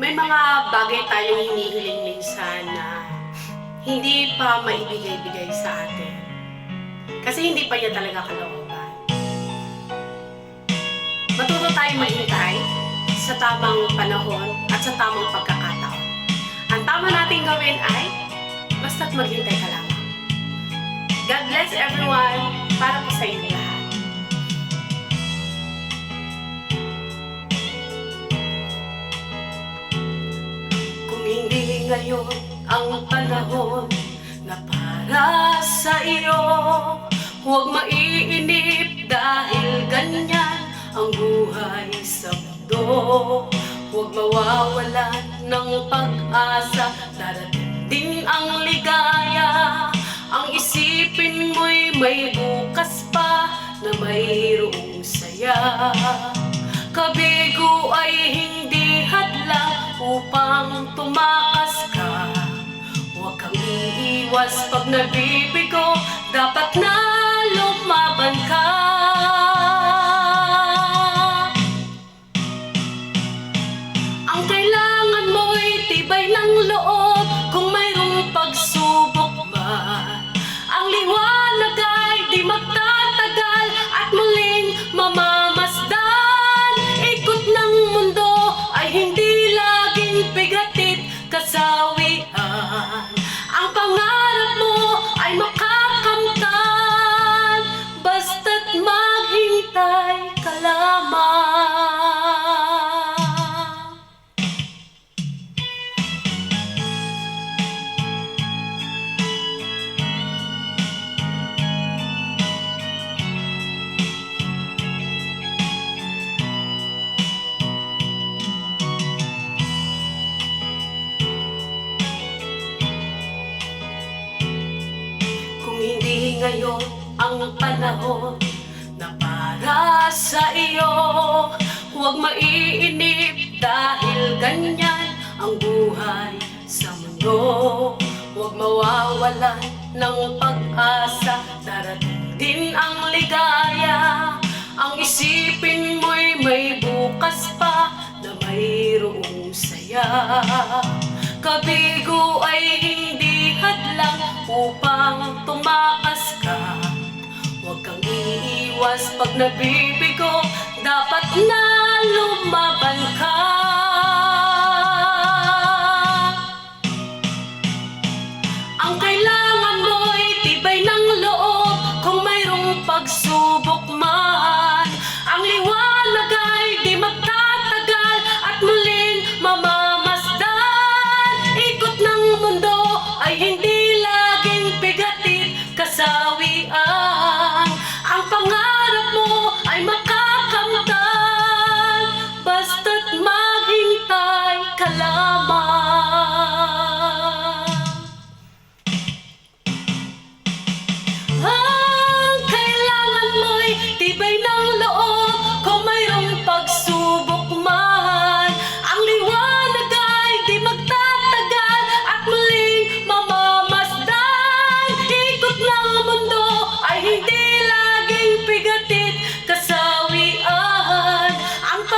May mga bagay tayong hinihiling minsan na hindi pa maibigay-bigay sa atin. Kasi hindi pa niya talaga kalooban. Matuto tayong mahintay sa tamang panahon at sa tamang pagkakataon. Ang tama nating gawin ay basta't maghintay ka lamang. God bless everyone para po sa inyo ngayon ang panahon na para sa iyo. Huwag maiinip dahil ganyan ang buhay sa mundo. Huwag mawawalan ng pag-asa Darating din ang ligaya. Ang isipin mo'y may bukas pa na mayroong saya. Kabigo ay hindi hadlang upang tumakas iiwas pag nabibigo Dapat na lumaban ka. Ang kailangan mo'y tibay ng loob ngayon ang panahon na para sa iyo. Huwag maiinip dahil ganyan ang buhay sa mundo. Huwag mawawalan ng pag-asa Darating din ang ligaya. Ang isipin mo'y may bukas pa na mayroong saya. Kabigo ay upang tumakas ka Huwag kang iiwas pag nabibigo. Dapat na